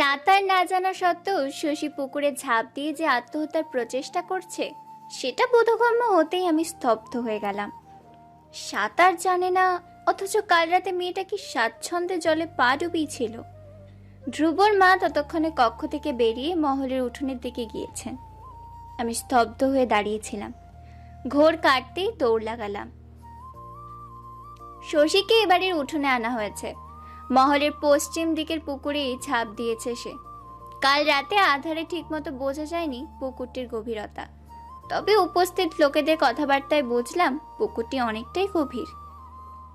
সাঁতার না জানা সত্ত্বেও শশী পুকুরে ঝাঁপ দিয়ে যে আত্মহত্যার প্রচেষ্টা করছে, সেটা বোধগম্য হতেই আমি স্তব্ধ হয়ে গেলাম। সাঁতার জানে না, অথচ কাল রাতে মেয়েটা কি স্বাচ্ছন্দ্যে জলে পা ডুবিয়েছিল। ধ্রুবর মা ততক্ষণে কক্ষ থেকে বেরিয়ে মহলের উঠোনের দিকে গিয়েছেন। আমি স্তব্ধ হয়ে দাঁড়িয়েছিলাম। ঘোর কাটতেই দৌড় লাগালাম। শশীকে এবারের উঠোনে আনা হয়েছে। মহলের পশ্চিম দিকের পুকুরেই ঝাঁপ দিয়েছে সে। কাল রাতে আধারে ঠিকমতো বোঝা যায়নি পুকুরটির গভীরতা। তবে উপস্থিত লোকেদের কথাবার্তায় বুঝলাম পুকুরটি অনেকটাই গভীর।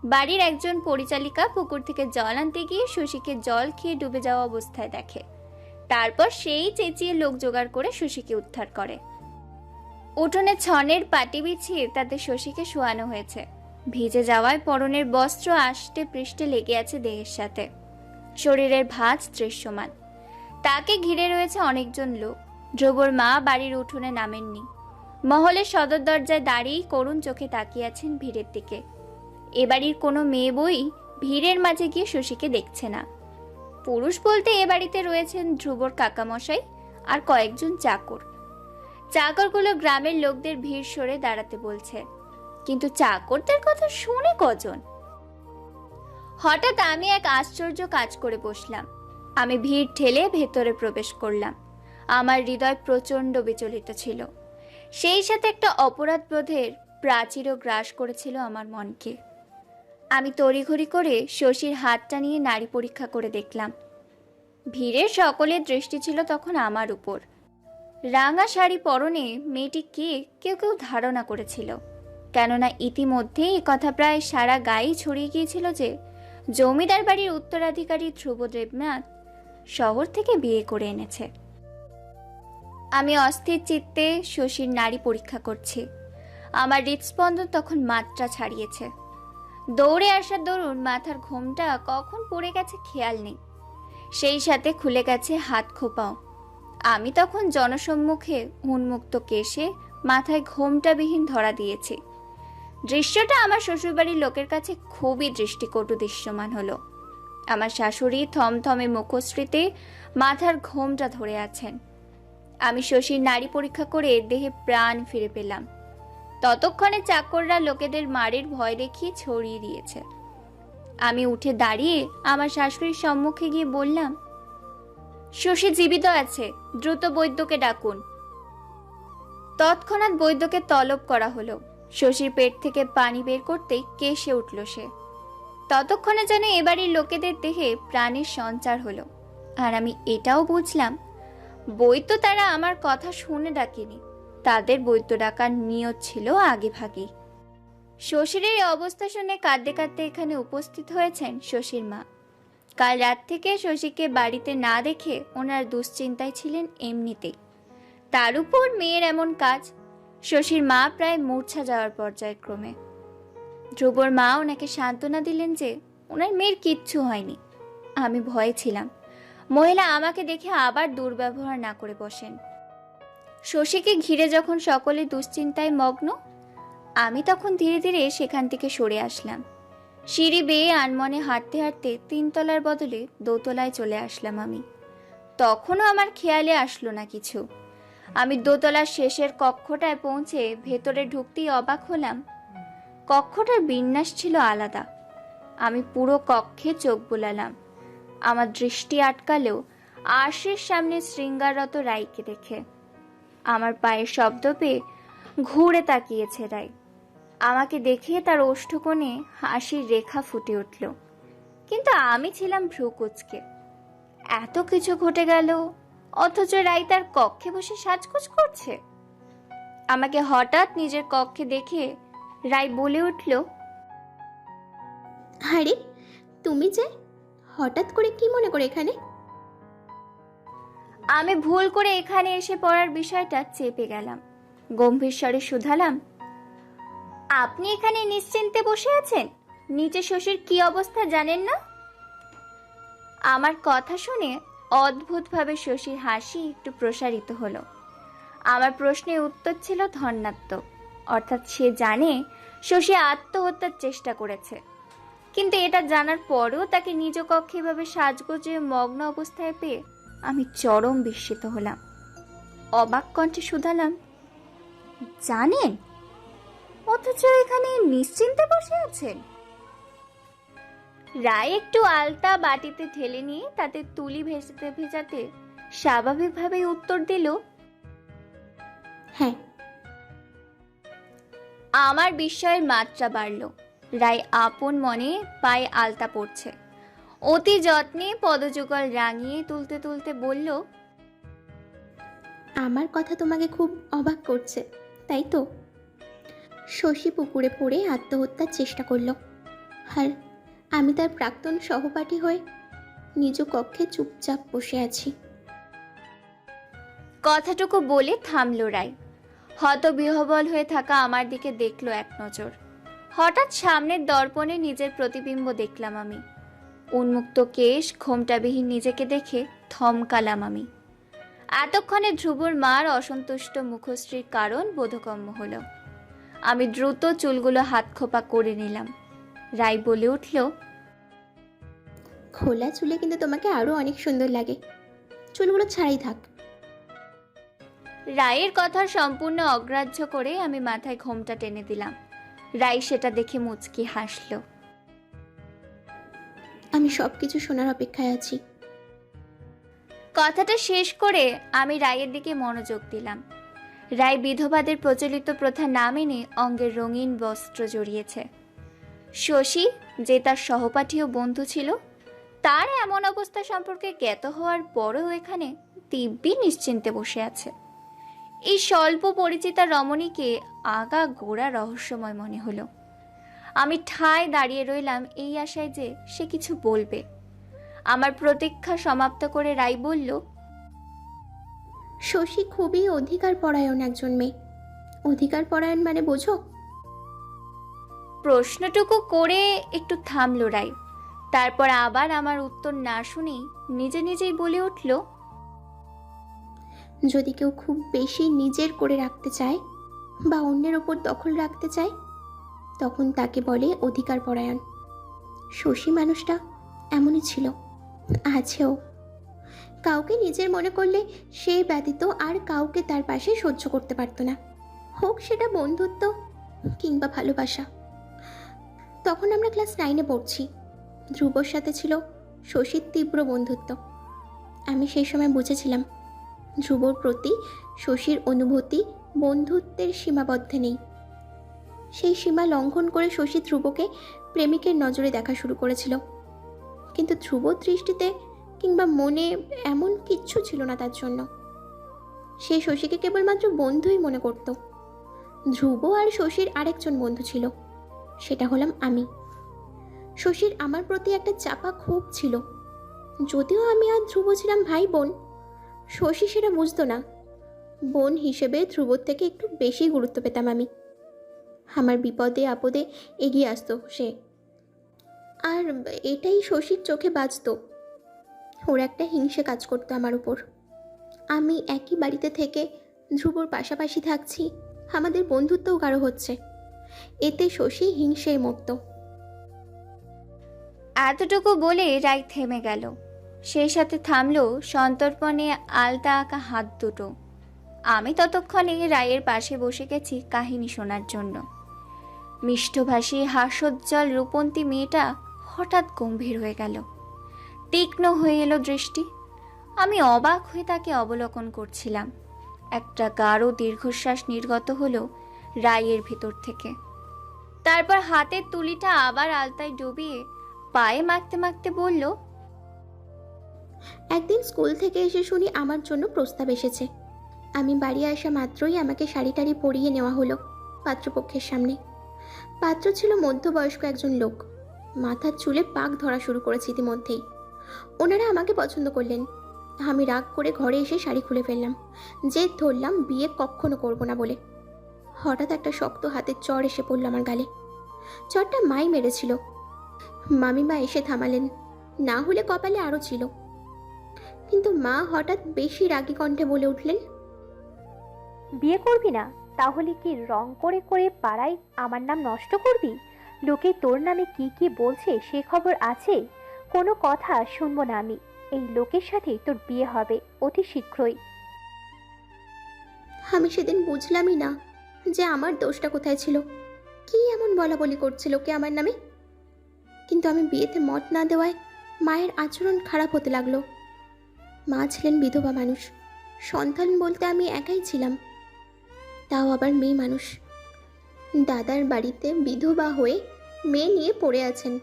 বাড়ির একজন পরিচালিকা পুকুর থেকে জল আনতে গিয়ে শশীকে জল খেয়ে ডুবে যাওয়া অবস্থায় দেখে। তারপর সেই চেঁচিয়ে লোক জোগাড় করে শশীকে উদ্ধার করে। উঠোনে ছনের পাটি বিছিয়ে তাতে শশীকে শোয়ানো হয়েছে। ভিজে যাওয়ায় পরনের বস্ত্র আষ্টে পৃষ্ঠে লেগে আছে দেহের সাথে। শরীরের ভাঁজ দৃশ্যমান। তাকে ঘিরে রয়েছে অনেকজন লোক। ধ্রুবর মা বাড়ির উঠোনে নামেননি। মহলের সদর দরজায় দাঁড়িয়ে করুণ চোখে তাকিয়ে আছেন ভিড়ের দিকে। এ বাড়ির কোনো মেয়ে বই ভিড়ের মাঝে গিয়ে শশীকে দেখছে না। পুরুষ বলতে এ বাড়িতে রয়েছেন ধ্রুবর কাকামশাই আর কয়েকজন চাকর। চাকরগুলো গ্রামের লোকদের ভিড় সরে দাঁড়াতে বলছে। কিন্তু চাকরদের কথা শুনে কজন? হঠাৎ আমি এক আশ্চর্য কাজ করে বসলাম। আমি ভিড় ঠেলে ভেতরে প্রবেশ করলাম। আমার হৃদয় প্রচণ্ড বিচলিত ছিল। সেই সাথে একটা অপরাধ বোধের প্রাচীরও গ্রাস করেছিল আমার মনকে। আমি তড়িঘড়ি করে শশীর হাতটা নিয়ে নারী পরীক্ষা করে দেখলাম। ভিড়ের সকলের দৃষ্টি ছিল তখন আমার উপর। রাঙা শাড়ি পরনে মেয়েটি কে কেউ কেউ ধারণা করেছিল। কেননা ইতিমধ্যেই এ কথা প্রায় সারা গায়ে ছড়িয়ে গিয়েছিল যে জমিদার বাড়ির উত্তরাধিকারী ধ্রুব দেবনাথ শহর থেকে বিয়ে করে এনেছে। আমি অস্থির চিত্তে শশীর নারী পরীক্ষা করছি। আমার হৃদস্পন্দন তখন মাত্রা ছাড়িয়েছে। দৌড়ে আসার দরুন মাথার ঘোমটা কখন পড়ে গেছে খেয়াল নেই। সেই সাথে খুলে গেছে হাত খোপাও। আমি তখন জনসম্মুখে উন্মুক্ত কেশে মাথায় ঘোমটাবিহীন ধরা দিয়েছি। দৃশ্যটা আমার শ্বশুরবাড়ির লোকের কাছে খুবই দৃষ্টিকটু দৃশ্যমান হলো। আমার শাশুড়ি থমথমে মুখশ্রীতে মাথার ঘোমটা ধরে আছেন। আমি শশীর নারী পরীক্ষা করে দেহে প্রাণ ফিরে পেলাম। ততক্ষণে চাকররা লোকেদের মারের ভয় দেখিয়ে ছড়িয়ে দিয়েছে। আমি উঠে দাঁড়িয়ে আমার শাশুড়ির সম্মুখে গিয়ে বললাম, শশী জীবিত আছে, দ্রুত বৈদ্যকে ডাকুন। তৎক্ষণাৎ বৈদ্যকে তলব করা হলো। শশীর পেট থেকে পানি বের করতেই কেসে উঠল সে। ততক্ষণে যেন এবাড়ির লোকেদের দেহে প্রাণের সঞ্চার হলো। আর আমি এটাও বুঝলাম, বই তো তারা আমার কথা শুনে ডাকেনি। তাদের বৈদ্য ডাকার নিয়ত ছিল আগে ভাগেই শশীর এই অবস্থা শুনে কাঁদতে কাঁদতে এখানে উপস্থিত হয়েছেন শশীর মা। কাল রাত থেকে শশীকে বাড়িতে না দেখে ওনার দুশ্চিন্তায় ছিলেন এমনিতেই। তার উপর মেয়ের এমন কাজ শশীর মা প্রায় মূর্ছা যাওয়ার পর্যায়ক্রমে। ধ্রুবর মা ওনাকে সান্ত্বনা দিলেন যে ওনার মেয়ের কিচ্ছু হয়নি। আমি ভয়ে ছিলাম। মহিলা আমাকে দেখে আবার দুর্ব্যবহার না করে বসেন। শশীকে ঘিরে যখন সকলে দুশ্চিন্তায় মগ্ন, আমি তখন ধীরে ধীরে সেখান থেকে সরে আসলাম। সিঁড়ি বেয়ে আনমনে হাঁটতে হাঁটতে তিনতলার বদলে দোতলায় চলে আসলাম আমি। তখনও আমার খেয়ালে আসলো না কিছু। আমি দোতলার শেষের কক্ষটায় পৌঁছে ভেতরে ঢুকতেই অবাক হলাম। কক্ষটার বিন্যাস ছিল আলাদা। আমি পুরো কক্ষে চোখ বুলালাম। আমার দৃষ্টি আটকালেও আশির সামনে শৃঙ্গাররত রাইকে দেখে। আমার পায়ের শব্দ পেয়ে ঘুরে তাকিয়েছে রাই আমাকে দেখে তার ওষ্ঠকোণে হাসির রেখা ফুটে উঠল। কিন্তু আমি ছিলাম ভ্রুকুচকে। এত কিছু ঘটে গেল। অথচ রাই তার কক্ষে বসে সাজগোজ করছে। আমাকে হঠাৎ নিজের কক্ষে দেখে রাই বলে উঠল আরে তুমি যে হঠাৎ করে কি মনে করে এখানে? আমি ভুল করে এখানে এসে পড়ার বিষয়টা চেপে গেলাম গম্ভীর স্বরে শুধালাম আপনি এখানে নিশ্চিন্তে বসে আছেন? নিচে শশীর কি অবস্থা জানেন না? আমার কথা শুনে অদ্ভুতভাবে শশীর হাসি একটু প্রসারিত হলো। আমার প্রশ্নের উত্তর ছিল ধন্যাত্মক অর্থাৎ সে জানে শশী আত্মহত্যার চেষ্টা করেছে। কিন্তু এটা জানার পরেও তাকে নিজ কক্ষে এভাবে সাজগোজে মগ্ন অবস্থায় পেয়ে আমি চরম বিস্মিত হলাম। অবাক কণ্ঠে শুধালাম, জানেন? অথচ এখানে নিশ্চিন্তে বসে আছেন? রায় একটু আলতা বাটিতে ঢেলে নিয়ে তাতে তুলি ভেজাতে ভেজাতে স্বাভাবিকভাবেই উত্তর দিল হ্যাঁ। আমার বিস্ময়ের মাত্রা বাড়ল। রায় আপন মনে পায়ে আলতা পড়ছে। অতি যত্নে পদযুগল রাঙিয়ে তুলতে তুলতে বলল, আমার কথা তোমাকে খুব অবাক করছে, তাই তো? শশী পুকুরে পড়ে আত্মহত্যার চেষ্টা করল। আর আমি তার প্রাক্তন সহপাঠী হয়ে নিজ কক্ষে চুপচাপ বসে আছি। কথাটুকু বলে থামল রায়। হতবিহবল হয়ে থাকা আমার দিকে দেখল এক নজর। হঠাৎ সামনের দর্পণে নিজের প্রতিবিম্ব দেখলাম আমি। উন্মুক্ত কেশ, ঘোমটাবিহীন নিজেকে দেখে থমকালাম আমি। এতক্ষণে ধ্রুবর মার অসন্তুষ্ট মুখশ্রীর কারণ বোধগম্য হলো। আমি দ্রুত চুলগুলো হাত খোপা করে নিলাম। রায় বলে উঠল খোলা চুলে কিন্তু তোমাকে আরও অনেক সুন্দর লাগে। চুলগুলো ছাড়াই থাক। রায়ের কথা সম্পূর্ণ অগ্রাহ্য করে আমি মাথায় ঘোমটা টেনে দিলাম। রায় সেটা দেখে মুচকি হাসল। আমি সব কিছু শোনার অপেক্ষায় আছি। কথাটা শেষ করে আমি রায়ের দিকে মনোযোগ দিলাম। রায় বিধবাদের প্রচলিত প্রথা না মেনে অঙ্গের রঙিন বস্ত্র জড়িয়েছে। শশী, যে তার সহপাঠী ও বন্ধু ছিল, তার এমন অবস্থা সম্পর্কে জ্ঞাত হওয়ার পরও এখানে দিব্যি নিশ্চিন্তে বসে আছে। এই স্বল্প পরিচিতা রমণীকে আগা গোড়া রহস্যময় মনে হলো। আমি ঠায় দাঁড়িয়ে রইলাম এই আশায় যে সে কিছু বলবে। আমার প্রতীক্ষা সমাপ্ত করে রাই বলল, শশী খুবই অধিকার পরায়ণ একজন মেয়ে। অধিকার পরায়ণ মানে বোঝো? প্রশ্নটুকু করে একটু থামলো রাই তারপর আবার আমার উত্তর না শুনেই নিজে নিজেই বলে উঠল, যদি কেউ খুব বেশি নিজের করে রাখতে চায় বা অন্যের ওপর দখল রাখতে চায়, তখন তাকে বলে অধিকার পরায়ণ। শশী মানুষটা এমনই ছিল আছেও কাউকে নিজের মনে করলে সে ব্যতীত আর কাউকে তার পাশে সহ্য করতে পারতো না। হোক সেটা বন্ধুত্ব কিংবা ভালোবাসা। তখন আমরা ক্লাস নাইনে পড়ছি। ধ্রুবর সাথে ছিল শশীর তীব্র বন্ধুত্ব। আমি সেই সময় বুঝেছিলাম, ধ্রুবর প্রতি শশীর অনুভূতি বন্ধুত্বের সীমাবদ্ধে নেই। সেই সীমা লঙ্ঘন করে শশী ধ্রুবকে প্রেমিকের নজরে দেখা শুরু করেছিল। কিন্তু ধ্রুব দৃষ্টিতে কিংবা মনে এমন কিচ্ছু ছিল না তার জন্য। সে শশীকে কেবলমাত্র বন্ধুই মনে করত। ধ্রুব আর শশীর আরেকজন বন্ধু ছিল। সেটা হলাম আমি। শশীর আমার প্রতি একটা চাপা ক্ষোভ ছিল। যদিও আমি আর ধ্রুব ছিলাম ভাই বোন শশী সেটা বুঝতো না। বোন হিসেবে ধ্রুবর থেকে একটু বেশি গুরুত্ব পেতাম আমি। আমার বিপদে আপদে এগিয়ে আসতো সে। আর এটাই শশীর চোখে বাজতো। ওর একটা হিংসে কাজ করতো আমার উপর। আমি একই বাড়িতে থেকে ধ্রুবর পাশাপাশি থাকছি। আমাদের বন্ধুত্বও গাঢ় হচ্ছে। এতে শশী হিংসেয় মরতো এতটুকু বলে রাই থেমে গেল। সেই সাথে থামলো সন্তর্পণে আলতা আঁকা হাত দুটো। আমি ততক্ষণে রায়ের পাশে বসে গেছি কাহিনী শোনার জন্য। মিষ্টভাষী হাস্যোজ্জ্বল রূপন্তী মেয়েটা হঠাৎ গম্ভীর হয়ে গেল। তীক্ষ্ণ হয়ে এলো দৃষ্টি। আমি অবাক হয়ে তাকে অবলোকন করছিলাম। একটা গাঢ় দীর্ঘশ্বাস নির্গত হলো রায়ের ভিতর থেকে। তারপর হাতের তুলিটা আবার আলতায় ডুবিয়ে পায়ে মাখতে মাখতে বলল, একদিন স্কুল থেকে এসে শুনি আমার জন্য প্রস্তাব এসেছে। আমি বাড়ি আসা মাত্রই আমাকে শাড়ি টাড়ি পরিয়ে নেওয়া হলো পাত্রপক্ষের সামনে। পাত্র ছিল মধ্যবয়স্ক একজন লোক। মাথার চুলে পাক ধরা শুরু করেছে ইতিমধ্যেই। ওনারা আমাকে পছন্দ করলেন। আমি রাগ করে ঘরে এসে শাড়ি খুলে ফেললাম। জেদ ধরলাম, বিয়ে কখনো করব না বলে। হঠাৎ একটা শক্ত হাতের চর এসে পড়ল আমার গালে। চরটা মাই মেরেছিল। মামিমা এসে থামালেন। না হলে কপালে আরও ছিল। কিন্তু মা হঠাৎ বেশি রাগী কণ্ঠে বলে উঠলেন বিয়ে করবি না? তাহলে কি রং করে করে পাড়ায় আমার নাম নষ্ট করবি? লোকে তোর নামে কি কি বলছে সে খবর আছে? কোনো কথা শুনব না আমি। এই লোকের সাথে তোর বিয়ে হবে অতি শীঘ্রই। আমি সেদিন বুঝলামই না যে আমার দোষটা কোথায় ছিল? কি এমন বলা বলি করছিল কে আমার নামে? কিন্তু আমি বিয়েতে মত না দেওয়ায় মায়ের আচরণ খারাপ হতে লাগল। মা ছিলেন বিধবা মানুষ। সন্তান বলতে আমি একাই ছিলাম। তাও আবার মেয়ে মানুষ। দাদার বাড়িতে বিধবা হয়ে মেয়ে নিয়ে পড়ে আছেন।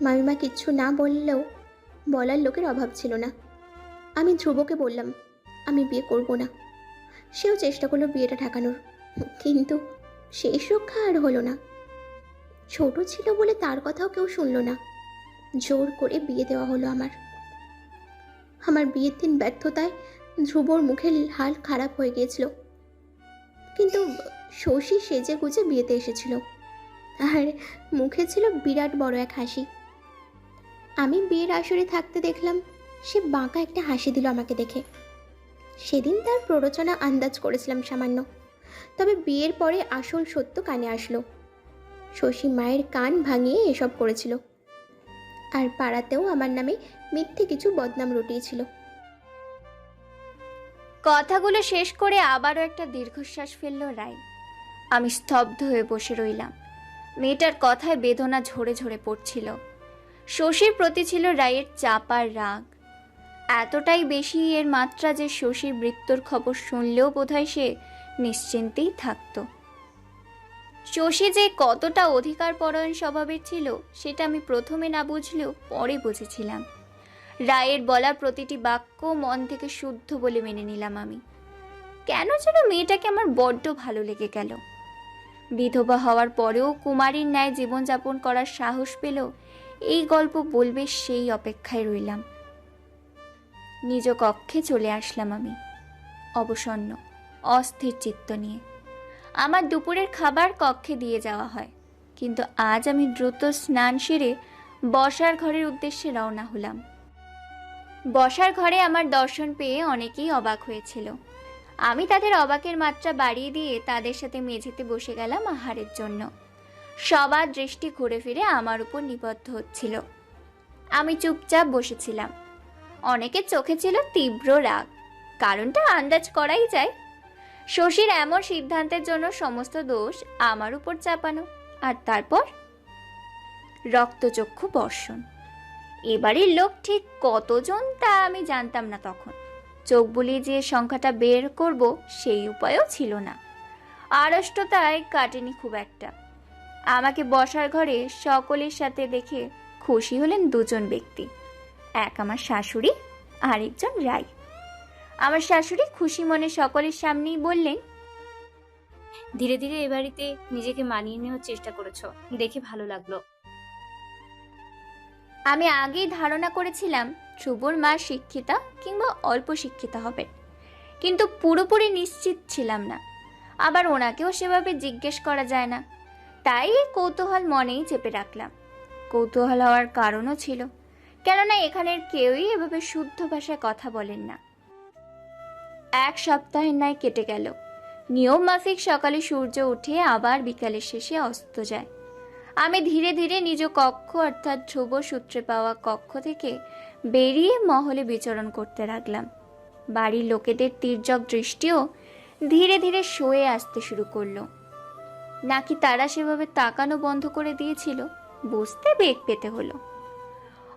মামিমা কিচ্ছু না বললেও বলার লোকের অভাব ছিল না। আমি ধ্রুবকে বললাম, আমি বিয়ে করব না। সেও চেষ্টা করল বিয়েটা ঠেকানোর কিন্তু শেষ রক্ষা আর হলো না। ছোট ছিল বলে তার কথাও কেউ শুনলো না। জোর করে বিয়ে দেওয়া হলো আমার। আমার বিয়ের দিন ব্যর্থতায় ধ্রুবর মুখের হাল খারাপ হয়ে গিয়েছিল। কিন্তু শশী সেজে গুজে বিয়েতে এসেছিল। আর মুখে ছিল বিরাট বড় এক হাসি। আমি বিয়ের আসরে থাকতে দেখলাম, সে বাঁকা একটা হাসি দিল আমাকে দেখে। সেদিন তার প্ররোচনা আন্দাজ করেছিলাম সামান্য। তবে বিয়ের পরে আসল সত্য কানে আসলো। শশী মায়ের কান ভাঙিয়ে এসব করেছিল। আর পাড়াতেও আমার নামে মিথ্যে কিছু বদনাম রটিয়েছিল। কথাগুলো শেষ করে আবারও একটা দীর্ঘশ্বাস ফেলল রায়। আমি স্তব্ধ হয়ে বসে রইলাম। মেয়েটার কথায় বেদনা ঝরে ঝরে পড়ছিল। শশীর প্রতি ছিল রায়ের চাপার রাগ এতটাই বেশি এর মাত্রা যে শশীর মৃত্যুর খবর শুনলেও বোধহয় সে নিশ্চিন্তেই থাকতো। শশী যে কতটা অধিকার পরায়ণ স্বভাবের ছিল, সেটা আমি প্রথমে না বুঝলেও পরে বুঝেছিলাম। রায়ের বলা প্রতিটি বাক্য মন থেকে শুদ্ধ বলে মেনে নিলাম আমি। কেন যেন মেয়েটাকে আমার বড্ড ভালো লেগে গেল। বিধবা হওয়ার পরেও কুমারীর ন্যায় জীবনযাপন করার সাহস পেল এই গল্প বলবে সেই অপেক্ষায় রইলাম। নিজ কক্ষে চলে আসলাম আমি। অবসন্ন, অস্থির চিত্ত নিয়ে। আমার দুপুরের খাবার কক্ষে দিয়ে যাওয়া হয়, কিন্তু আজ আমি দ্রুত স্নান সেরে বসার ঘরের উদ্দেশ্যে রওনা হলাম। বসার ঘরে আমার দর্শন পেয়ে অনেকেই অবাক হয়েছিল। আমি তাদের অবাকের মাত্রা বাড়িয়ে দিয়ে তাদের সাথে মেঝেতে বসে গেলাম আহারের জন্য। সবার দৃষ্টি ঘুরে ফিরে আমার উপর নিবদ্ধ হচ্ছিল। আমি চুপচাপ বসেছিলাম। অনেকের চোখে ছিল তীব্র রাগ। কারণটা আন্দাজ করাই যায়। শশীর এমন সিদ্ধান্তের জন্য সমস্ত দোষ আমার উপর চাপানো। আর তারপর? রক্তচক্ষু বর্ষণ। এবারের লোক ঠিক কতজন তা আমি জানতাম না তখন। চোখ বুলিয়ে যে সংখ্যাটা বের করব সেই উপায়ও ছিল না। আড়ষ্টতায় কাটেনি খুব একটা। আমাকে বসার ঘরে সকলের সাথে দেখে খুশি হলেন দুজন ব্যক্তি। এক আমার শাশুড়ি, আরেকজন রায় আমার শাশুড়ি খুশি মনে সকলের সামনেই বললেন, ধীরে ধীরে এ বাড়িতে নিজেকে মানিয়ে নেওয়ার চেষ্টা করেছ, দেখে ভালো লাগল। আমি আগেই ধারণা করেছিলাম ধ্রুবর মা শিক্ষিতা কিংবা অল্প শিক্ষিতা হবেন। কিন্তু পুরোপুরি নিশ্চিত ছিলাম না। আবার ওনাকেও সেভাবে জিজ্ঞেস করা যায় না। তাই কৌতূহল মনেই চেপে রাখলাম। কৌতূহল হওয়ার কারণও ছিল। কেননা এখানের কেউই এভাবে শুদ্ধ ভাষায় কথা বলেন না। এক সপ্তাহের ন্যায় কেটে গেল। নিয়ম মাফিক সকালে সূর্য উঠে আবার বিকালের শেষে অস্ত যায়। আমি ধীরে ধীরে নিজ কক্ষ অর্থাৎ ধ্রুব সূত্রে পাওয়া কক্ষ থেকে বেরিয়ে মহলে বিচরণ করতে লাগলাম। বাড়ির লোকেদের তীর্যক দৃষ্টিও ধীরে ধীরে সয়ে আসতে শুরু করল। নাকি তারা সেভাবে তাকানো বন্ধ করে দিয়েছিল? বুঝতে বেগ পেতে হলো।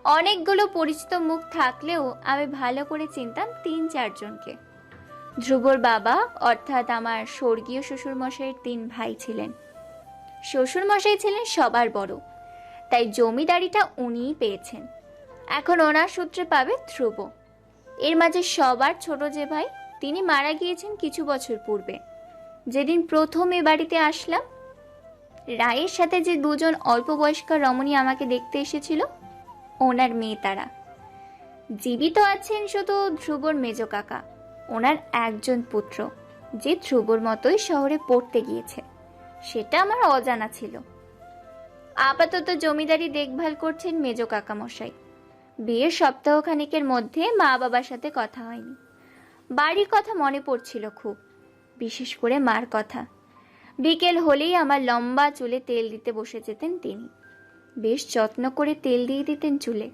অনেকগুলো পরিচিত মুখ থাকলেও আমি ভালো করে চিনতাম তিন চারজনকে। ধ্রুবর বাবা, অর্থাৎ আমার স্বর্গীয় শ্বশুরমশাইয়ের তিন ভাই ছিলেন। শ্বশুরমশাই ছিলেন সবার বড়, তাই জমিদারিটা উনিই পেয়েছেন। এখন ওনার সূত্রে পাবে ধ্রুব। এর মাঝে সবার ছোট যে ভাই, তিনি মারা গিয়েছেন কিছু বছর পূর্বে। যেদিন প্রথম এ বাড়িতে আসলাম, রায়ের সাথে যে দুজন অল্প বয়স্কা রমণী আমাকে দেখতে এসেছিল ওনার মেয়ে তারা। জীবিত আছেন শুধু ধ্রুবর মেজ কাকা। ওনার একজন পুত্র, যে ধ্রুবর মতোই শহরে পড়তে গিয়েছে। সেটা আমার অজানা ছিল। আপাতত জমিদারি দেখভাল করছেন মেজ কাকা মশাই বিয়ের সপ্তাহখানিকের মধ্যে মা বাবার সাথে কথা হয়নি। বাড়ির কথা মনে পড়ছিল খুব, বিশেষ করে মার কথা। বিকেল হলেই আমার লম্বা চুলে তেল দিতে বসে যেতেন তিনি। বেশ যত্ন করে তেল দিয়ে দিতেন চুলে।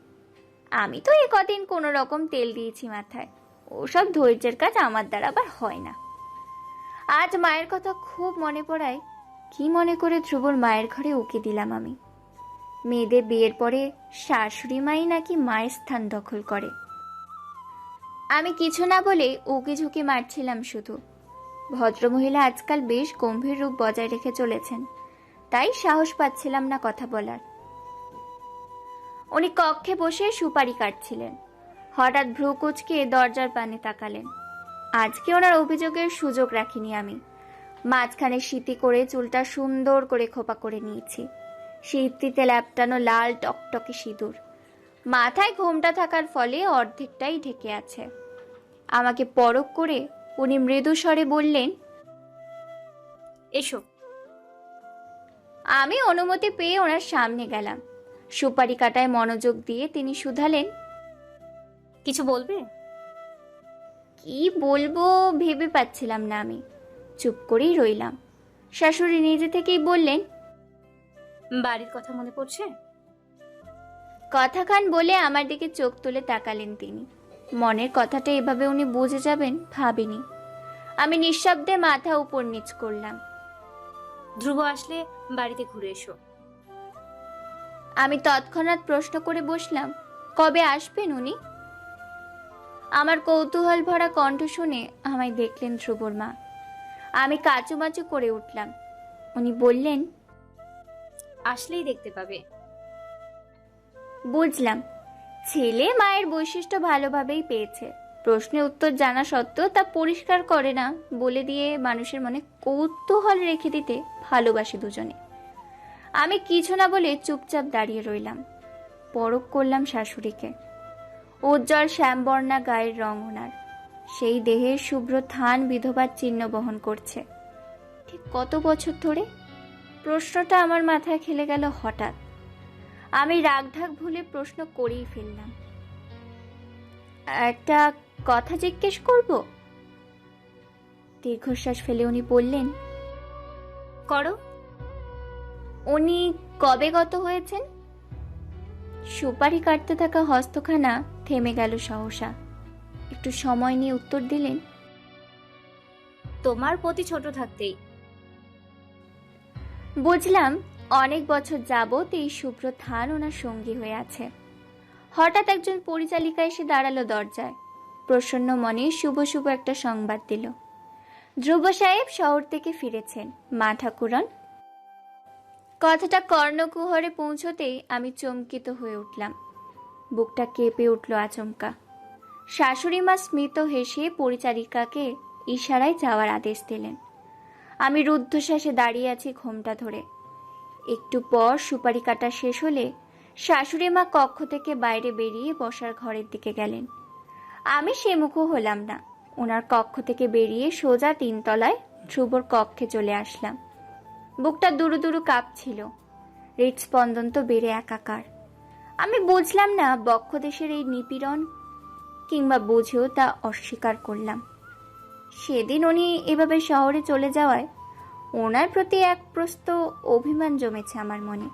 আমি তো এ কদিন কোনো রকম তেল দিয়েছি মাথায়। ওসব ধৈর্যের কাজ আমার দ্বারা আবার হয় না। আজ মায়ের কথা খুব মনে পড়ায়, কি মনে করে ধ্রুবর মায়ের ঘরে উকি দিলাম আমি। মেয়েদের বিয়ের পরে শাশুড়ি মাই নাকি মায়ের স্থান দখল করে। আমি কিছু না বলে উকি ঝুঁকি মারছিলাম শুধু। ভদ্রমহিলা আজকাল বেশ গম্ভীর রূপ বজায় রেখে চলেছেন। তাই সাহস পাচ্ছিলাম না কথা বলার। উনি কক্ষে বসে সুপারি কাটছিলেন। হঠাৎ ভ্রু কুচকে দরজার পানে তাকালেন। আজকে ওনার অভিযোগের সুযোগ রাখিনি আমি। মাঝখানে শীতি করে চুলটা সুন্দর করে খোপা করে নিয়েছি। শীতিতে ল্যাপটানো লাল টকটকে সিঁদুর। মাথায় ঘোমটা থাকার ফলে অর্ধেকটাই ঢেকে আছে। আমাকে পরক করে উনি মৃদু স্বরে বললেন, এসো। আমি অনুমতি পেয়ে ওনার সামনে গেলাম। সুপারি কাটায় মনোযোগ দিয়ে তিনি শুধালেন কিছু বলবে? কি বলব ভেবে পাচ্ছিলাম না আমি। চুপ করেই রইলাম। শাশুড়ি নিজে থেকেই বললেন বাড়ির কথা মনে পড়ছে? কথাখান বলে আমার দিকে চোখ তুলে তাকালেন তিনি। মনের কথাটা এভাবে উনি বুঝে যাবেন ভাবিনি। আমি নিঃশব্দে মাথা উপর নিচ করলাম। ধ্রুব আসলে বাড়িতে ঘুরে এসো। আমি তৎক্ষণাৎ প্রশ্ন করে বসলাম কবে আসবেন উনি? আমার কৌতূহল ভরা কণ্ঠ শুনে আমায় দেখলেন ধ্রুবর মা। আমি কাচুমাচু করে উঠলাম। উনি বললেন আসলেই দেখতে পাবে। বুঝলাম। ছেলে মায়ের বৈশিষ্ট্য ভালোভাবেই পেয়েছে। প্রশ্নের উত্তর জানা সত্ত্বেও তা পরিষ্কার করে না বলে দিয়ে মানুষের মনে কৌতূহল রেখে দিতে ভালোবাসে দুজনে। আমি কিছু না বলে চুপচাপ দাঁড়িয়ে রইলাম। পরক করলাম শাশুড়িকে। উজ্জ্বল শ্যামবর্ণা গায়ের রং ওনার। সেই দেহের শুভ্র থান বিধবার চিহ্ন বহন করছে। ঠিক কত বছর ধরে? প্রশ্নটা আমার মাথায় খেলে গেল হঠাৎ। আমি রাগঢাক ভুলে প্রশ্ন করেই ফেললাম। একটা কথা জিজ্ঞেস করব? দীর্ঘশ্বাস ফেলে উনি বললেন, করো। উনি কবে গত হয়েছেন? সুপারি কাটতে থাকা হস্তখানা থেমে গেল সহসা। একটু সময় নিয়ে উত্তর দিলেন তোমার প্রতি ছোট থাকতেই বুঝলাম অনেক বছর যাবৎ এই শুভ্র থান ওনার সঙ্গী হয়ে আছে। হঠাৎ একজন পরিচালিকা এসে দাঁড়াল দরজায়। প্রসন্ন মনে শুভ শুভ একটা সংবাদ দিল। ধ্রুব সাহেব শহর থেকে ফিরেছেন। মা ঠাকুরন কথাটা কর্ণকুহরে পৌঁছতেই আমি চমকিত হয়ে উঠলাম। বুকটা কেঁপে উঠল আচমকা। শাশুড়ি মা স্মিত হেসে পরিচারিকাকে ইশারায় যাওয়ার আদেশ দিলেন। আমি রুদ্ধশ্বাসে দাঁড়িয়ে আছি ঘোমটা ধরে। একটু পর সুপারি কাটা শেষ হলে শাশুড়ি মা কক্ষ থেকে বাইরে বেরিয়ে বসার ঘরের দিকে গেলেন। আমি সে মুখও হলাম না। ওনার কক্ষ থেকে বেরিয়ে সোজা তিনতলায় ধ্রুবর কক্ষে চলে আসলাম। বুকটা দুরু দুরু কাঁপছিল। হৃদস্পন্দন তো বেড়ে একাকার। আমি বুঝলাম না বক্ষদেশের এই নিপীড়ন, কিংবা বুঝেও তা অস্বীকার করলাম। সেদিন উনি এভাবে শহরে চলে যাওয়ায় ওনার প্রতি এক প্রস্ত অভিমান জমেছে আমার মনে।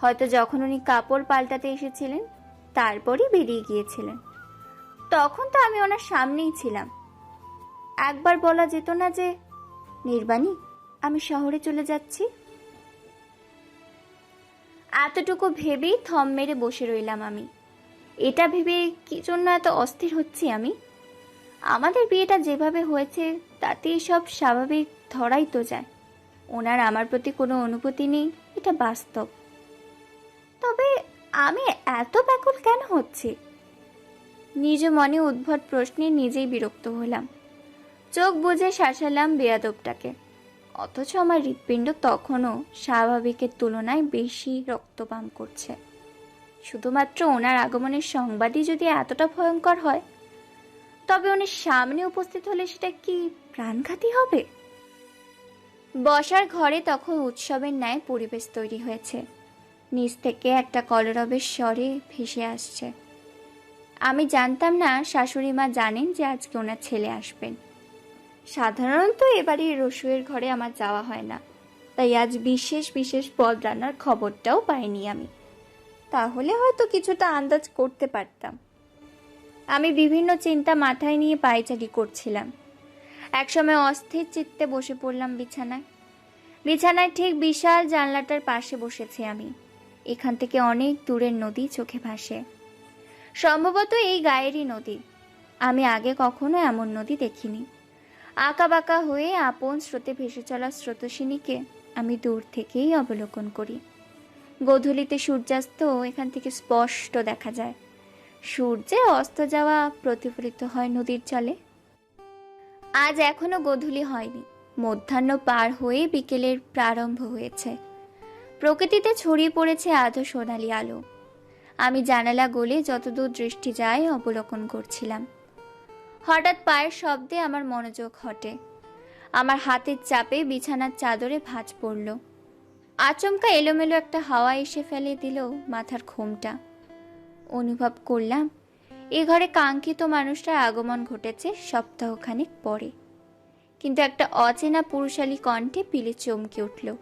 হয়তো যখন উনি কাপড় পাল্টাতে এসেছিলেন, তারপরই বেরিয়ে গিয়েছিলেন। তখন তো আমি ওনার সামনেই ছিলাম। একবার বলা যেত না যে, নির্বাণী আমি শহরে চলে যাচ্ছি। এতটুকু ভেবেই থম মেরে বসে রইলাম আমি। এটা ভেবে কি জন্য এত অস্থির হচ্ছি আমি? আমাদের বিয়েটা যেভাবে হয়েছে তাতে সব স্বাভাবিক ধরাই তো যায়। ওনার আমার প্রতি কোনো অনুভূতি নেই, এটা বাস্তব। তবে আমি এত ব্যাকুল কেন হচ্ছি? নিজ মনে উদ্ভট প্রশ্নে নিজেই বিরক্ত হলাম। চোখ বুঝে শাসালাম বেয়াদবটাকে। অথচ আমার হৃৎপিণ্ড তখনও স্বাভাবিকের তুলনায় বেশি রক্তপাম করছে। শুধুমাত্র ওনার আগমনের সংবাদই যদি এতটা ভয়ঙ্কর হয়, তবে উনি সামনে উপস্থিত হলে সেটা কি প্রাণঘাতী হবে? বসার ঘরে তখন উৎসবের ন্যায় পরিবেশ তৈরি হয়েছে। নিচ থেকে একটা কলরবের স্বরে ভেসে আসছে। আমি জানতাম না শাশুড়ি মা জানেন যে আজকে ওনার ছেলে আসবেন। সাধারণত এবারে রসুয়ের ঘরে আমার যাওয়া হয় না। তাই আজ বিশেষ বিশেষ পদ রান্নার খবরটাও পাইনি আমি। তাহলে হয়তো কিছুটা আন্দাজ করতে পারতাম। আমি বিভিন্ন চিন্তা মাথায় নিয়ে পায়চারি করছিলাম। একসময় অস্থির চিত্তে বসে পড়লাম বিছানায়। বিছানায় ঠিক বিশাল জানলাটার পাশে বসেছি আমি। এখান থেকে অনেক দূরের নদী চোখে ভাসে। সম্ভবত এই গায়েরই নদী। আমি আগে কখনো এমন নদী দেখিনি। আঁকা বাঁকা হয়ে আপন স্রোতে ভেসে চলা স্রোতসিনীকে আমি দূর থেকেই অবলোকন করি। গোধূলিতে সূর্যাস্ত এখান থেকে স্পষ্ট দেখা যায়। সূর্যে অস্ত যাওয়া প্রতিফলিত হয় নদীর জলে। আজ এখনও গোধূলি হয়নি। মধ্যাহ্ন পার হয়ে বিকেলের প্রারম্ভ হয়েছে। প্রকৃতিতে ছড়িয়ে পড়েছে আধো সোনালি আলো। আমি জানালা গলে যতদূর দৃষ্টি যায় অবলোকন করছিলাম। হঠাৎ পায়ের শব্দে আমার মনোযোগ হটে। আমার হাতের চাপে বিছানার চাদরে ভাঁজ পড়ল। আচমকা এলোমেলো একটা হাওয়া এসে ফেলে দিল মাথার ঘোমটা। অনুভব করলাম, এ ঘরে কাঙ্ক্ষিত মানুষটার আগমন ঘটেছে সপ্তাহখানেক পরে। কিন্তু একটা অচেনা পুরুষালী কণ্ঠে পিলে চমকে উঠল।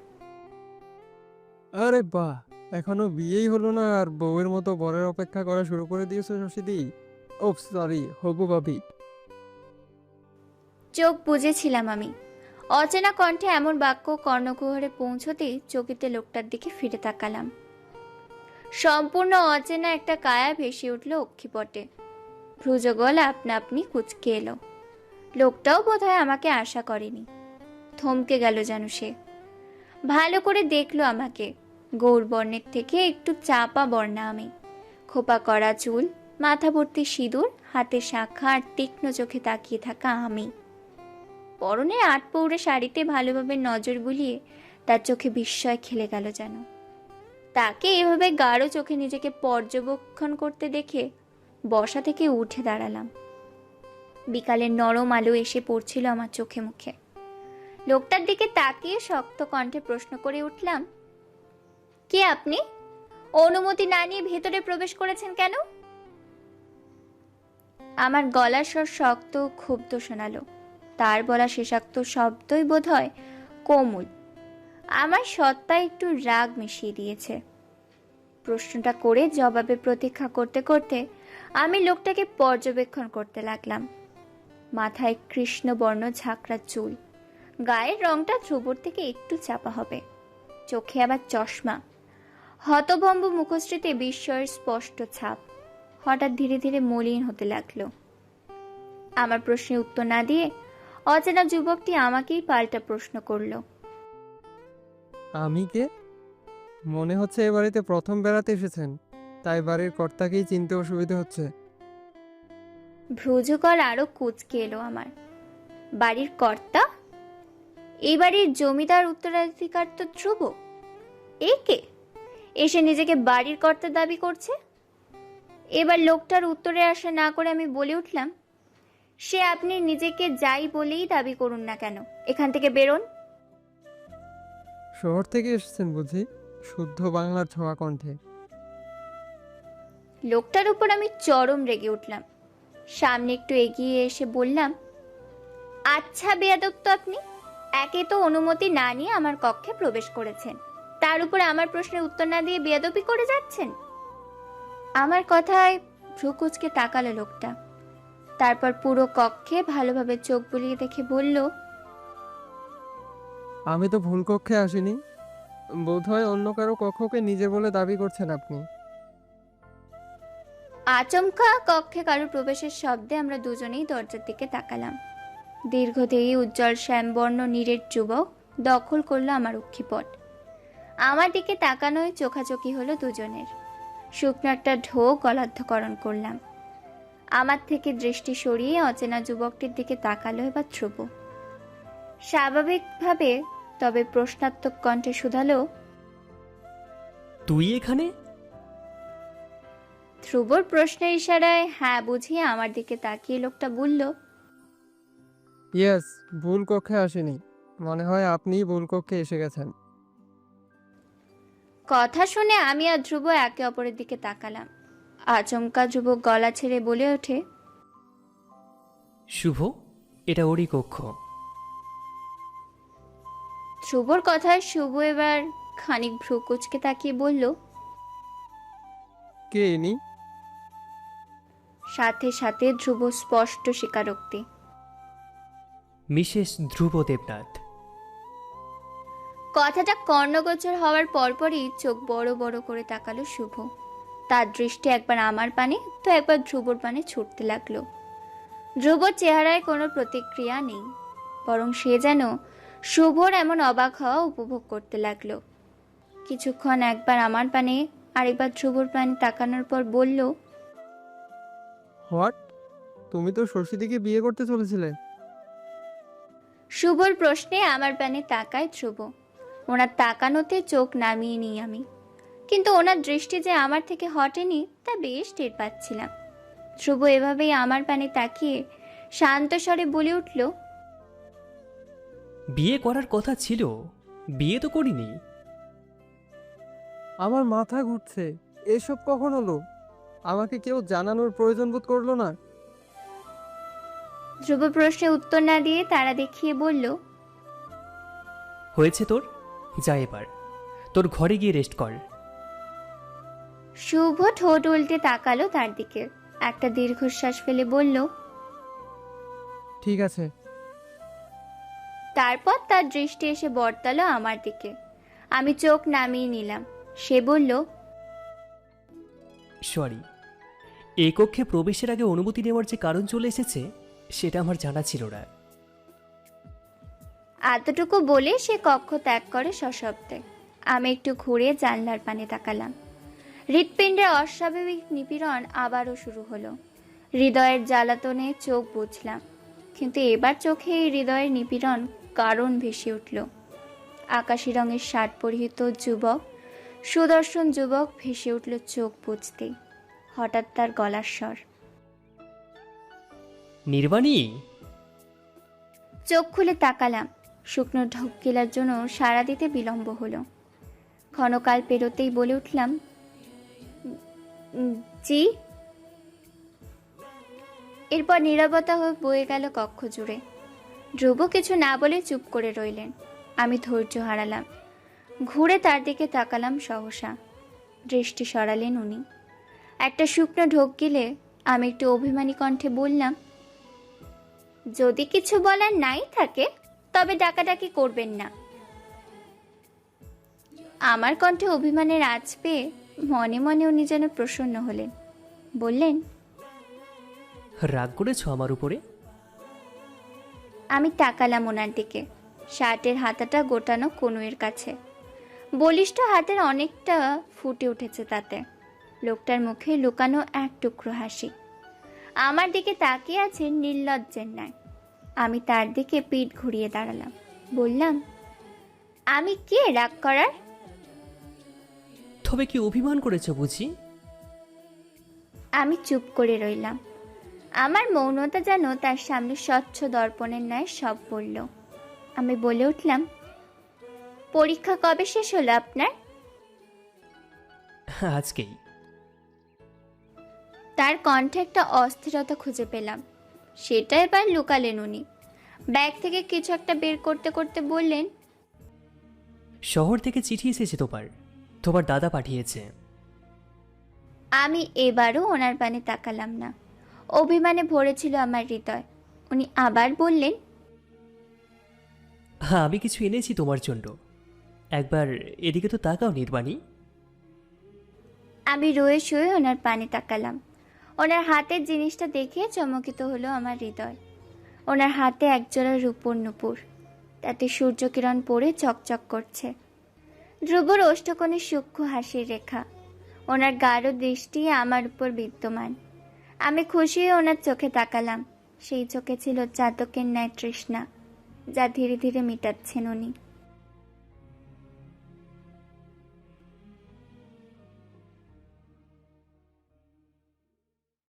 আরে বাহ, এখনও বিয়েই হলো না আর বউয়ের মতো বরের অপেক্ষা করা শুরু করে দিয়েছ শশীদি। ও সরি হবু ভাবি। চোখ বুঝেছিলাম আমি। অচেনা কণ্ঠে এমন বাক্য কর্ণকুহরে পৌঁছতেই চকিতে লোকটার দিকে ফিরে তাকালাম। সম্পূর্ণ অচেনা একটা কায়া ভেসে উঠল অক্ষিপটে। ভ্রুজগল আপনা আপনি কুচকে এলো। লোকটাও বোধহয় আমাকে আশা করেনি। থমকে গেল যেন সে। ভালো করে দেখল আমাকে। গৌর বর্ণের থেকে একটু চাপা বর্ণা আমি। খোপা করা চুল মাথা ভর্তি সিঁদুর, হাতে শাখা আর তীক্ষ্ণ চোখে তাকিয়ে থাকা আমি। পরনে আট পৌড়ে শাড়িতে ভালোভাবে নজর বুলিয়ে তার চোখে বিস্ময় খেলে গেল যেন। তাকে এভাবে গাঢ় চোখে নিজেকে পর্যবেক্ষণ করতে দেখে বসা থেকে উঠে দাঁড়ালাম। বিকালের নরম আলো এসে পড়ছিল আমার চোখে মুখে। লোকটার দিকে তাকিয়ে শক্ত কণ্ঠে প্রশ্ন করে উঠলাম, কে আপনি? অনুমতি না নিয়ে ভেতরে প্রবেশ করেছেন কেন? আমার গলার স্বর শক্ত, ক্ষুব্ধ শোনালো। তার বলা শেষাক্ত শব্দই বোধ হয় কোমল। আমার সত্তা একটু রাগ মিশিয়ে দিয়েছে। প্রশ্নটা করে জবাবে প্রতীক্ষা করতে করতে আমি লোকটাকে পর্যবেক্ষণ করতে লাগলাম। মাথায় কৃষ্ণবর্ণ ঝাঁকড়া চুল। গায়ের রংটা ধ্রুবর থেকে একটু চাপা হবে। চোখে আবার চশমা। হতভম্ব মুখশ্রীতে বিস্ময়ের স্পষ্ট ছাপ। হঠাৎ ধীরে ধীরে মলিন হতে লাগল। আমার প্রশ্নের উত্তর না দিয়ে অচেনা যুবকটি আমাকেই পাল্টা প্রশ্ন করল। আমি কে? মনে হচ্ছে এ বাড়িতে প্রথম বেড়াতে এসেছেন তাই বাড়ির কর্তাকেই চিনতে অসুবিধা হচ্ছে। ভ্রুজকর আরও কুচকে এলো আমার। বাড়ির কর্তা? এই বাড়ির জমিদার উত্তরাধিকার তো ধ্রুব। এ কে? এসে নিজেকে বাড়ির কর্তা দাবি করছে? এবার লোকটার উত্তরে আসা না করে আমি বলে উঠলাম সে আপনি নিজেকে যাই বলেই দাবি করুন না কেন? এখান থেকে বেরোন। শহর থেকে এসেছেন বুঝি? শুদ্ধ বাংলার ছোঁয়া কণ্ঠে। লোকটার উপর আমি চরম রেগে উঠলাম। সামনে একটু এগিয়ে এসে বললাম আচ্ছা বেয়াদব তো আপনি। একে তো অনুমতি না নিয়ে আমার কক্ষে প্রবেশ করেছেন। তার উপর আমার প্রশ্নের উত্তর না দিয়ে বেয়াদবি করে যাচ্ছেন? আমার কথায় ভ্রুকুচকে তাকালো লোকটা। তারপর পুরো কক্ষে ভালোভাবে চোখ বুলিয়ে দেখে বলল আমি তো ভুল কক্ষে আসিনি। বোধহয় অন্য কারও কক্ষকে নিজে বলে দাবি করছেন আপনি। আচমকা কক্ষে কারও প্রবেশের শব্দে আমরা দুজনেই দরজার দিকে তাকালাম। দীর্ঘদেহী উজ্জ্বল শ্যামবর্ণ নীরের যুবক দখল করল আমার অক্ষিপট আমার দিকে তাকানোয় চোখাচোখি হলো দুজনের। শুকনো একটা ঢো গলাধ্যকরণ করলাম। আমার থেকে দৃষ্টি সরিয়ে অচেনা যুবকটির দিকে তাকালো এবার ধ্রুব। স্বাভাবিকভাবে তবে প্রশ্নাত্মক কণ্ঠে শুধালো তুই এখানে? ধ্রুবর প্রশ্নের ইশারায় হ্যাঁ বুঝিয়ে আমার দিকে তাকিয়ে লোকটা বলল ইয়েস ভুল কক্ষে আসেনি। মনে হয় আপনিই ভুল কক্ষে এসে গেছেন। কথা শুনে আমি আর ধ্রুব একে অপরের দিকে তাকালাম। আচমকা যুবক গলা ছেড়ে বলে ওঠে শুভ এটা ওরই কক্ষ। ধ্রুবর কথায় শুভ এবার খানিক ভ্রু কুচকে তাকিয়ে বলল কে ইনি? সাথে সাথে ধ্রুব স্পষ্ট স্বীকারোক্তি। মিসেস ধ্রুব দেবনাথ। কথাটা কর্ণগোচর হওয়ার পরপরই চোখ বড় বড় করে তাকালো শুভ। তার দৃষ্টি একবার আমার পানে তো একবার ধ্রুবর পানে ছুটতে লাগল। ধ্রুবর চেহারায় কোনো প্রতিক্রিয়া নেই বরং সে যেন শুভর এমন অবাক হওয়া উপভোগ করতে লাগল। কিছুক্ষণ একবার আমার পানে আরেকবার ধ্রুবর পানে তাকানোর পর বলল হোয়াট? তুমি তো শশীদিকে বিয়ে করতে চলেছিলে। শুভর প্রশ্নে আমার পানে তাকায় ধ্রুব। ওনার তাকানোতে চোখ নামিয়ে নিই আমি। কিন্তু ওনার দৃষ্টি যে আমার থেকে হটেনি তা বেশ টের পাচ্ছিলাম। ধ্রুব এভাবেই আমার পানে তাকিয়ে শান্ত স্বরে বলে উঠল বিয়ে করার কথা ছিল বিয়ে তো করিনি। আমার মাথা ঘুরছে এসব কখন হলো? আমাকে কেউ জানানোর প্রয়োজন বোধ করল না? ধ্রুব প্রশ্নে উত্তর না দিয়ে তারা দেখিয়ে বলল হয়েছে তোর? যা এবার। তোর ঘরে গিয়ে রেস্ট কর। শুভ ঠোঁট উল্টে তাকালো তার দিকে। একটা দীর্ঘশ্বাস ফেলে বলল ঠিক আছে। তারপর তার দৃষ্টি এসে বর্তালো আমার দিকে। আমি চোখ নামিয়ে নিলাম। সে বলল সরি এই কক্ষে প্রবেশের আগে অনুমতি নেওয়ার যে কারণ চলে এসেছে সেটা আমার জানা ছিল না। এতটুকু বলে সে কক্ষ ত্যাগ করে সশব্দে। আমি একটু ঘুরে জানলার পানে তাকালাম। হৃৎপিণ্ডের অস্বাভাবিক নিপীড়ন আবারও শুরু হলো। হৃদয়ের জ্বালাতনে চোখ বুঝলাম কিন্তু এবার চোখে এই হৃদয়ের নিপীড়ন কারণ ভেসে উঠল। আকাশি রঙের শার্ট পরিহিত যুবক সুদর্শন যুবক ভেসে উঠল চোখ বুঝতেই হঠাৎ তার গলার স্বর। নির্বাণী? চোখ খুলে তাকালাম। শুকনো ঢোক জন্য সাড়া দিতে বিলম্ব হলো। ক্ষণকাল পেরোতেই বলে উঠলাম "উম, জি। এরপর নীরবতা হয়ে বয়ে গেল কক্ষ জুড়ে। ধ্রুব কিছু না বলে চুপ করে রইলেন। আমি ধৈর্য হারালাম। ঘুরে তার দিকে তাকালাম সহসা। দৃষ্টি সরালেন উনি। একটা শুকনো ঢোক গিলে আমি একটু অভিমানী কণ্ঠে বললাম, যদি কিছু বলার নাই থাকে, তবে ডাকাডাকি করবেন না। আমার কণ্ঠে অভিমানের আজ পেয়ে মনে মনে উনি যেন প্রসন্ন হলেন। বললেন রাগ করেছ আমার উপরে? আমি তাকালাম ওনার দিকে। শার্টের হাতাটা গোটানো কনুয়ের কাছে। বলিষ্ঠ হাতের অনেকটা ফুটে উঠেছে তাতে। লোকটার মুখে লুকানো এক টুকরো হাসি। আমার দিকে তাকিয়ে আছে নির্লজ্জের ন্যায়। আমি তার দিকে পিঠ ঘুরিয়ে দাঁড়ালাম। বললাম আমি কে রাগ করার? তবে কি অভিমান করেছ বুঝি? আমি চুপ করে রইলাম। আমার মৌনতা যেন তার সামনে স্বচ্ছ দর্পণের ন্যায় সব বলল। আমি বলে উঠলাম পরীক্ষা কবে শেষ হলো আপনার? আজকেই। তার কণ্ঠে একটা অস্থিরতা খুঁজে পেলাম। সেটা এবার লুকালেন উনি। ব্যাগ থেকে কিছু একটা বের করতে করতে বললেন শহর থেকে চিঠি এসেছে তোমার তোমার দাদা পাঠিয়েছে। আমি এবারও ওনার পানে তাকালাম না। অভিমানে ভরেছিল আমার হৃদয়। উনি আবার বললেন হ্যাঁ আমি কিছু এনেছি তোমার জন্য। একবার এদিকে তো তাকাও নির্বাণী। আমি রয়ে শুয়ে ওনার পানে তাকালাম। ওনার হাতের জিনিসটা দেখে চমকিত হলো আমার হৃদয়। ওনার হাতে একজোড়া রূপোর নুপুর। তাতে সূর্যকিরণ পড়ে চকচক করছে। ধ্রুবর অষ্টকোণে সূক্ষ্ম হাসির রেখা। ওনার গাঢ় দৃষ্টি আমার উপর বিদ্যমান। আমি খুশি হয়ে ওনার চোখে তাকালাম। সেই চোখে ছিল চাতকের ন্যায় তৃষ্ণা, যা ধীরে ধীরে মিটাচ্ছেন উনি।